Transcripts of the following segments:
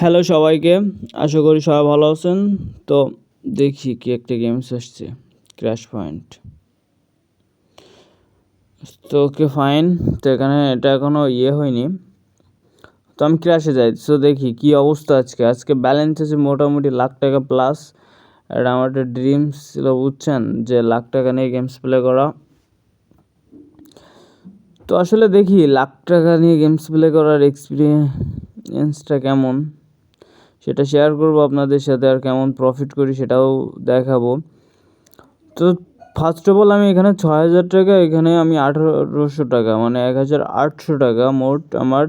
Hello সবাইকে, আশা করি সবাই ভালো আছেন। তো দেখি কি একটা গেমস আসছে ক্র্যাশ পয়েন্ট তো ওকে ফাইন তো এখানে এটা এখনও ইয়ে হয়নি। তো আমি ক্র্যাশে যাই, তো দেখি কি অবস্থা আজকে। আজকে ব্যালেন্স আছে মোটামুটি লাখ টাকা প্লাস এটা আমার একটা ড্রিমস ছিল, বুঝছেন? যে লাখ টাকা নিয়ে গেমস প্লে করা। তো আসলে দেখি, লাখ টাকা নিয়ে গেমস প্লে করার এক্সপিরিয়েন্সটা কেমন? সেটা শেয়ার করব আপনাদের সাথে আর কেমন প্রফিট করি সেটাও দেখাবো। তো ফার্স্ট অফ অল আমি এখানে ছ হাজার টাকা, এখানে আমি আঠারোশো টাকা মানে এক হাজার আটশো টাকা, মোট আমার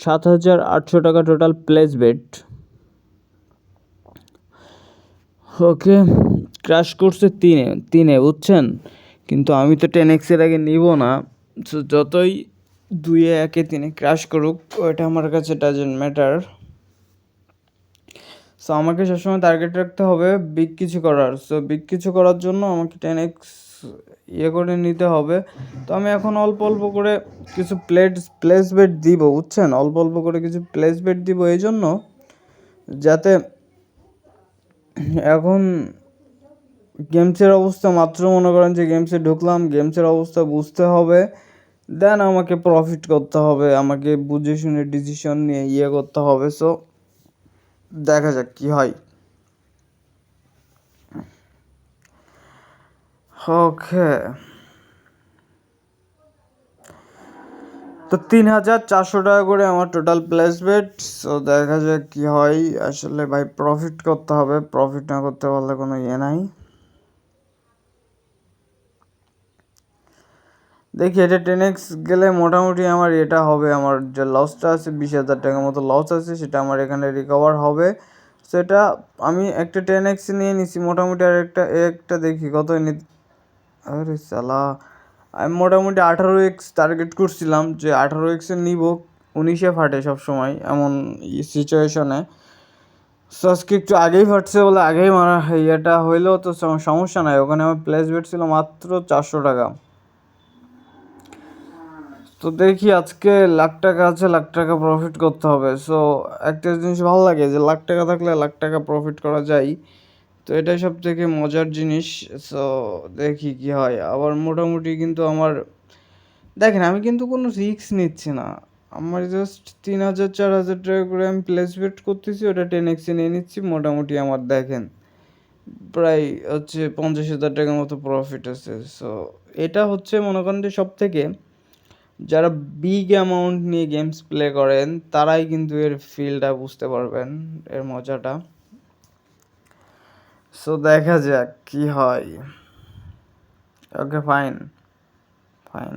সাত হাজার আটশো টাকা total place bet okay crash করছে তিনে তিনে, বুঝছেন? কিন্তু আমি তো টেন এক্সের আগে নিব না যতই দুইয়ে, একে, তিনে ক্রাশ করুক, ওইটা আমার কাছে ডাজেন্ট ম্যাটার সো আমাকে সবসময় টার্গেট রাখতে হবে বিগ কিছু করার। সো বিগ কিছু করার জন্য আমাকে টেন এক্স ইয়ে করে নিতে হবে। তো আমি এখন অল্প অল্প করে কিছু প্লেট প্লেস বেট দিব, বুঝছেন? অল্প অল্প করে কিছু প্লেস বেট দিব এই জন্য, যাতে এখন গেমসের অবস্থা মাত্র মনে করেন যে গেমসে ঢুকলাম গেমসের অবস্থা বুঝতে হবে। দেন আমাকে প্রফিট করতে হবে, আমাকে বুঝে শুনে ডিসিশন নিয়ে ইয়ে করতে হবে। সো দেখা যাক কি হয়। ওকে। তো তিন হাজার চারশো টাকা করে আমার টোটাল প্লেসমেন্ট সো দেখা যাক কি হয়। আসলে ভাই প্রফিট করতে হবে প্রফিট না করতে পারলে কোনো ইয়ে নাই। দেখি এটা টেন এক্স গেলে মোটামুটি আমার এটা হবে, আমার যে লসটা আছে বিশ হাজার টাকার মতো লস আছে সেটা আমার এখানে রিকভার হবে। সেটা আমি একটা টেন এক্স নিয়ে নিছি মোটামুটি আর একটা একটা দেখি কত নি, আরে সালা আমি মোটামুটি আঠারো এক্স টার্গেট করছিলাম যে আঠারো এক্সে নিব, উনিশে ফাটে সব সময় এমন সিচুয়েশনে সো আজকে একটু আগেই ফাটছে বলে আগেই মারা ইয়েটা হইলেও তো সমস্যা নাই, ওখানে আমার প্লেস বেট ছিল মাত্র চারশো টাকা। তো দেখি আজকে লাখ টাকা আছে, লাখ টাকা প্রফিট করতে হবে। সো একটা জিনিস ভালো লাগে যে, লাখ টাকা থাকলে লাখ টাকা প্রফিট করা যায়। তো এটাই সব থেকে মজার জিনিস। সো দেখি কি হয়। আবার মোটামুটি কিন্তু আমার, দেখেন আমি কিন্তু কোনো রিস্ক নিচ্ছি না। আমার জাস্ট তিন হাজার, চার হাজার টাকা করে আমি প্লেস করতেছি, ওটা টেন এক্সে নিয়ে নিচ্ছি, মোটামুটি আমার দেখেন প্রায় হচ্ছে পঞ্চাশ হাজার টাকার মতো প্রফিট আছে। সো এটা হচ্ছে মনে করেন যে সব থেকে যারা বিগ অ্যামাউন্ট নিয়ে গেমস প্লে করেন, তারাই কিন্তু এর ফিলটা বুঝতে পারবেন, এর মজাটা। সো দেখা যাক কি হয়। ওকে ফাইন ফাইন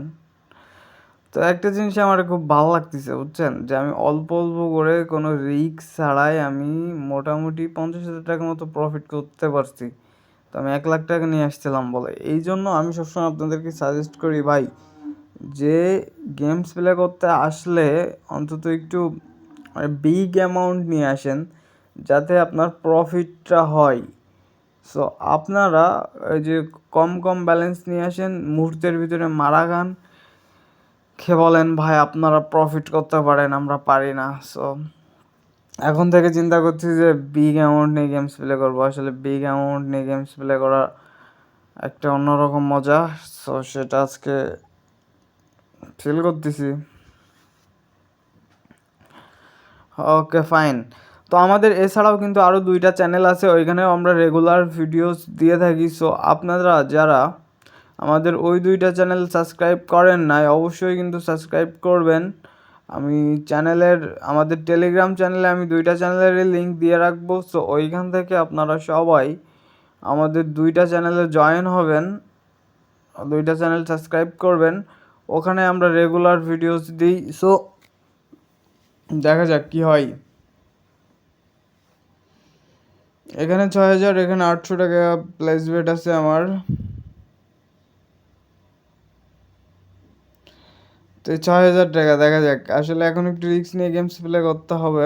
তো একটা জিনিস আমার খুব ভালো লাগতেছে, বুঝছেন? যে আমি অল্প অল্প করে কোনো রিস্ক ছাড়াই আমি মোটামুটি পঞ্চাশ হাজার টাকার মতো প্রফিট করতে পারছি। তো আমি এক লাখ টাকা নিয়ে আসছিলাম বলে। এই জন্য আমি সবসময় আপনাদেরকে সাজেস্ট করি, ভাই যে গেমস প্লে করতে আসলে অন্তত একটু বিগ অ্যামাউন্ট নিয়ে আসেন, যাতে আপনার প্রফিটটা হয়। সো আপনারা ওই যে কম কম ব্যালেন্স নিয়ে আসেন, মুহূর্তের ভিতরে মারা গান খেয়ে বলেন, ভাই, আপনারা প্রফিট করতে পারেন, আমরা পারি না। সো এখন থেকে চিন্তা করছি যে বিগ অ্যামাউন্ট নিয়ে গেমস প্লে করব। আসলে বিগ অ্যামাউন্ট নিয়ে গেমস প্লে করা একটা অন্যরকম মজা। সো সেটা আজকে ফিল করতেছি। ওকে ফাইন তো আমাদের এছাড়াও কিন্তু আরও দুইটা চ্যানেল আছে, ওইখানেও আমরা রেগুলার ভিডিওস দিয়ে থাকি। সো আপনারা যারা আমাদের ওই দুইটা চ্যানেল সাবস্ক্রাইব করেন নাই, অবশ্যই কিন্তু সাবস্ক্রাইব করবেন। আমি চ্যানেলের আমাদের টেলিগ্রাম চ্যানেলে আমি দুইটা চ্যানেলের লিঙ্ক দিয়ে রাখব। সো ওইখান থেকে আপনারা সবাই আমাদের দুইটা চ্যানেলে জয়েন হবেন, দুইটা চ্যানেল সাবস্ক্রাইব করবেন। ওখানে আমরা রেগুলার ভিডিওস দিই। সো দেখা যাক কি হয়। এখানে ছয় হাজার, এখানে আটশো টাকা প্লেস বেট আছে আমার। তো ছয় হাজার টাকা, দেখা যাক। আসলে এখন একটু রিস্ক নিয়ে গেমস প্লে করতে হবে।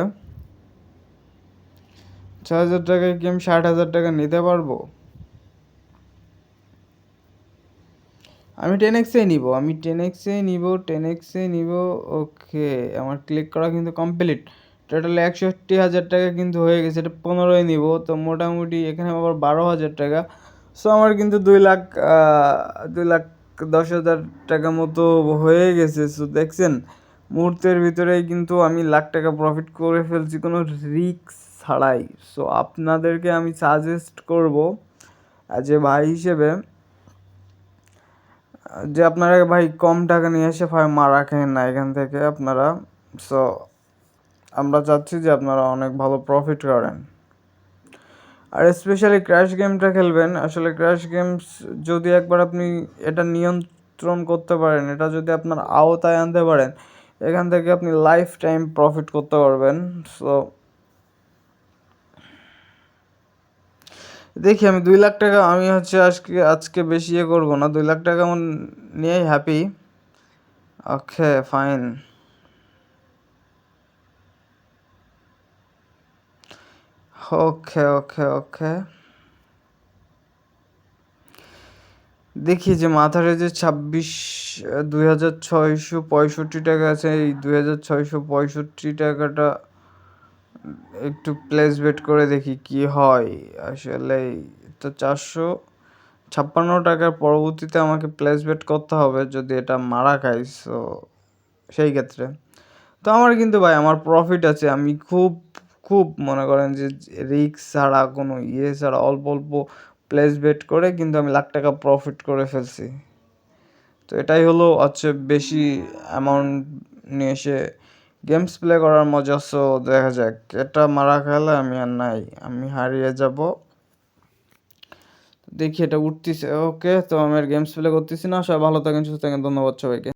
ছয় হাজার টাকায় কি আমি ষাট হাজার টাকা নিতে পারব? আমি টেন এক্সেই নিব, আমি টেন এক্সেই নিব টেন এক্সেই নিব ওকে আমার ক্লিক করা কিন্তু কমপ্লিট টোটাল একষট্টি হাজার টাকা কিন্তু হয়ে গেছে, এটা পনেরোই নিব, তো মোটামুটি এখানে আবার বারো হাজার টাকা। সো আমার কিন্তু দুই লাখ দুই লাখ দশ হাজার টাকা মতো হয়ে গেছে। সো দেখছেন, মুহূর্তের ভিতরেই কিন্তু আমি লাখ টাকা প্রফিট করে ফেলছি, কোনো রিস্ক ছাড়াই। সো আপনাদেরকে আমি সাজেস্ট করব যে ভাই হিসেবে যে আপনারা ভাই কম টাকা নিয়ে এসে ভাই মারা খেন না এখান থেকে আপনারা সো আমরা চাচ্ছি যে আপনারা অনেক ভালো প্রফিট করেন। আর স্পেশালি ক্র্যাশ গেমটা খেলবেন, আসলে ক্র্যাশ গেমস যদি একবার আপনি এটা নিয়ন্ত্রণ করতে পারেন, এটা যদি আপনার আওতায় আনতে পারেন, এখান থেকে আপনি লাইফ টাইম প্রফিট করতে পারবেন সো দেখি আমি দুই লাখ টাকা, আমি হচ্ছে আজকে আজকে বেশি ইয়ে করব না। দুই লাখ টাকা আমার নিয়েই হ্যাপি ওকে ফাইন ওকে ওকে ওকে। দেখি যে মাথার যে ছাব্বিশ, দুই হাজার ছয়শো পঁয়ষট্টি টাকা আছে, এই দুই হাজার ছয়শো পঁয়ষট্টি টাকাটা একটু প্লেস বেট করে দেখি কি হয়। আসলে তো চারশো ছাপ্পান্ন টাকার পরবর্তীতে আমাকে প্লেস বেট করতে হবে যদি এটা মারা খাই সো সেই ক্ষেত্রে। তো আমার কিন্তু ভাই, আমার প্রফিট আছে। আমি খুব খুব মনে করেন যে রিক্স ছাড়া, কোনো ইয়ে ছাড়া, অল্প অল্প প্লেস বেট করে কিন্তু আমি লাখ টাকা প্রফিট করে ফেলছি। তো এটাই হলো হচ্ছে বেশি অ্যামাউন্ট নিয়ে এসে গেমস প্লে করার মজা সো দেখা যাক। এটা মারা খেলে আমি আর নাই, আমি হারিয়ে যাব। দেখি এটা উঠতেছে, ওকে, তো আমি আর গেমস প্লে করতেছি না, সবাই ভালো থাকেন, সুস্থ থাকেন, ধন্যবাদ সবাইকে।